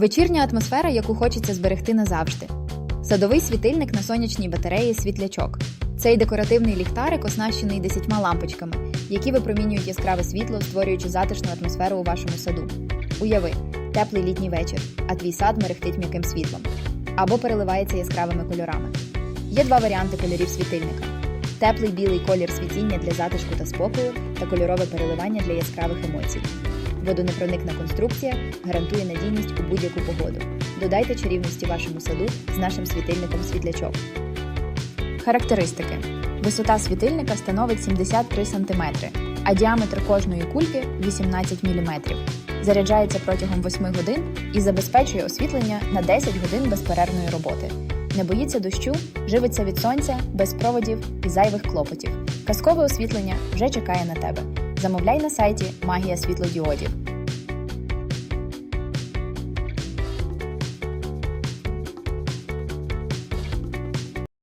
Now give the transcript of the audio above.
Вечірня атмосфера, яку хочеться зберегти назавжди. Садовий світильник на сонячній батареї світлячок. Цей декоративний ліхтарик оснащений десятьма лампочками, які випромінюють яскраве світло, створюючи затишну атмосферу у вашому саду. Уяви, теплий літній вечір, а твій сад мерехтить м'яким світлом або переливається яскравими кольорами. Є два варіанти кольорів світильника: теплий білий колір світіння для затишку та спокою та кольорове переливання для яскравих емоцій. Водонепроникна конструкція гарантує надійність у будь-яку погоду. Додайте чарівності вашому саду з нашим світильником світлячок. Характеристики: висота світильника становить 73 см, а діаметр кожної кульки 18 мм. Заряджається протягом 8 годин і забезпечує освітлення на 10 годин безперервної роботи. Не боїться дощу, живиться від сонця, без проводів і зайвих клопотів. Казкове освітлення вже чекає на тебе. Замовляй на сайті Магія світлодіодів